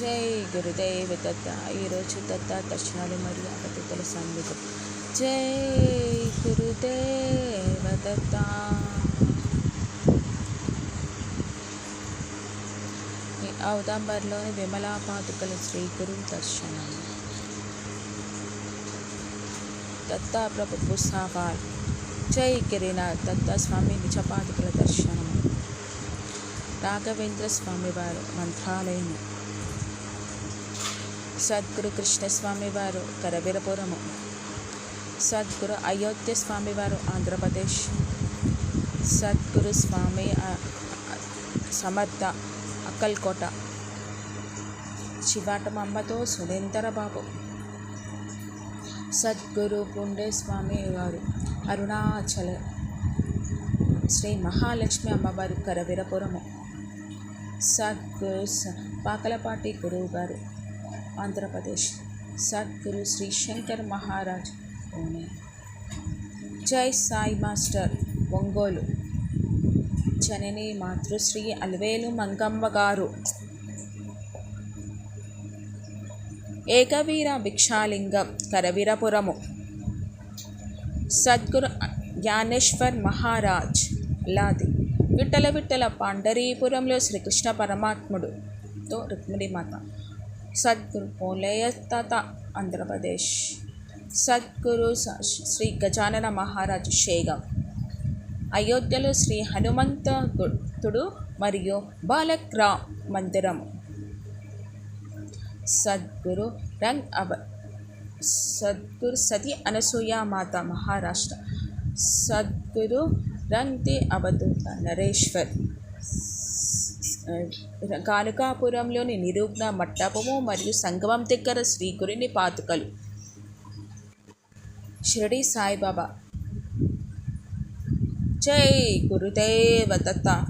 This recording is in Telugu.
జై గురుదేవ దత్త. ఈరోజు దత్త దర్శనాలు మరియు అవతితుల సంగీతం. జై గురుదేవ దత్త. ఈ ఔదంబర్లోని విమలా పాదుకల శ్రీ గురు దర్శనం. దత్తా ప్రభు పుస్తకాలు. జై గిరినాథ్ దత్తస్వామి స్వామి నిజపాదుకల దర్శనం. రాఘవేంద్ర స్వామి వారు మంత్రాలయం. సద్గురు కృష్ణస్వామి వారు కరవీరపురము. సద్గురు అయోధ్య స్వామి వారు ఆంధ్రప్రదేశ్. సద్గురు స్వామి సమర్థ అక్కల్కోట. శివాటమమ్మతో సురేందర బాబు. సద్గురు పుండే స్వామి వారు అరుణాచల. శ్రీ మహాలక్ష్మి అమ్మవారు కరవీరపురము. సద్గురు పాకలపాటి గురువు గారు ఆంధ్రప్రదేశ్. సద్గురు శ్రీ శంకర్ మహారాజ్ పూణే జై సాయి మాస్టర్ ఒంగోలు. జనని మాతృశ్రీ అల్వేలు మంగమ్మ గారు. ఏకవీర భిక్షాలింగం కరవీరపురము. సద్గురు జ్ఞానేశ్వర్ మహారాజ్ లాది. విట్టల విట్టల పాండరీపురంలో శ్రీకృష్ణ పరమాత్ముడుతో రుక్మిణి మాత. సద్గురు పోలేయ ఆంధ్రప్రదేశ్. సద్గురు శ్రీ గజానన మహారాజ్ షేగం అయోధ్యలో శ్రీ హనుమంత గుర్తుడు మరియు బాలక్రా మందిరం సద్గురు రంగ్ అబ సద్గురు సతి అనసూయ మాత మహారాష్ట్ర. సద్గురు రంగ్ది అవధూత నరేశ్వర్. కానుకాపురంలోని నిరూపణ మట్టపము మరియు సంగమం దగ్గర శ్రీ గురిని పాతుకలు. షిరడి సాయిబాబా. జై గురుదేవ దత్త.